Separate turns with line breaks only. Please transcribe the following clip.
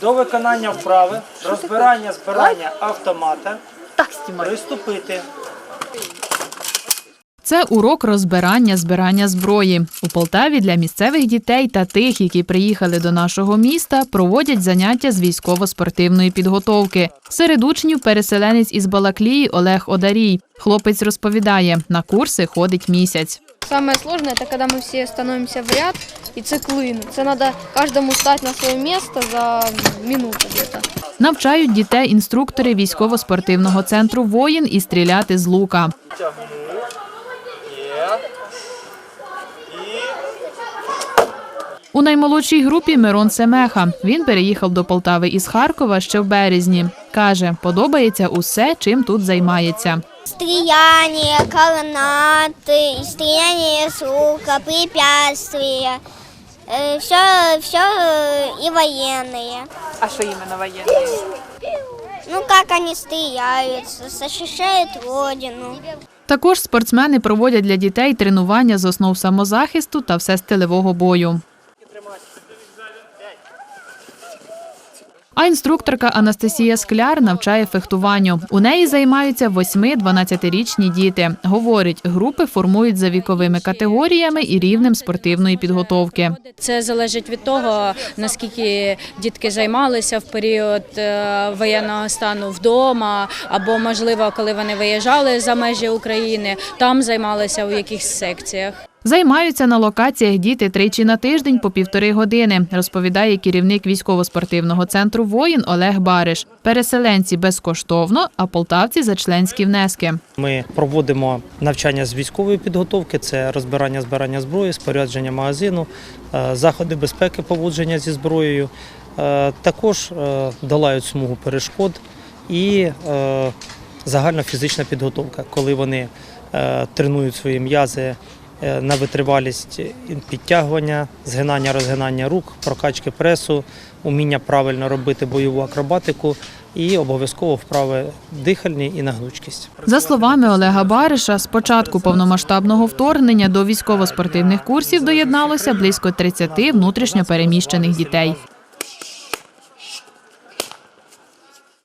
До виконання вправи, розбирання, збирання автомата приступити.
Це урок розбирання збирання зброї. У Полтаві для місцевих дітей та тих, які приїхали до нашого міста, проводять заняття з військово-спортивної підготовки. Серед учнів переселенець із Балаклії Олег Одарій. Хлопець розповідає, на курси ходить місяць.
Самое сложное это когда мы все становимся в ряд и циклину. Это надо каждому стать на свое место за минуту где-то.
Навчають дітей інструктори військово-спортивного центру воїн і стріляти з лука. У наймолодшій групі Мирон Семеха. Він переїхав до Полтави із Харкова ще в березні. Каже, подобається усе, чим тут займається.
Стреяние, коронаты, стреяние с лука, препятствия. Все, все и военные.
А що іменно воєнний?
Ну, как они стреляют, защищают родину.
Також спортсмени проводять для дітей тренування з основ самозахисту та всестилевого бою. А інструкторка Анастасія Скляр навчає фехтуванню. У неї займаються 8-12-річні діти. Говорить, групи формують за віковими категоріями і рівнем спортивної підготовки.
Це залежить від того, наскільки дітки займалися в період е, воєнного стану вдома, або можливо, коли вони виїжджали за межі України, там займалися у якихось секціях.
Займаються на локаціях діти тричі на тиждень по півтори години, розповідає керівник військово-спортивного центру воїн Олег Бариш. Переселенці безкоштовно, а полтавці за членські внески.
Ми проводимо навчання з військової підготовки, це розбирання збирання зброї, спорядження магазину, е, заходи безпеки поводження зі зброєю. Е, Також е, долають смугу перешкод і загальна фізична підготовка, коли вони тренують свої м'язи на витривалість підтягування, згинання, розгинання рук, прокачки пресу, уміння правильно робити бойову акробатику і обов'язково вправи дихальні і на гнучкість.
За словами Олега Бариша, з початку повномасштабного вторгнення до військово-спортивних курсів доєдналося близько 30 внутрішньо переміщених дітей.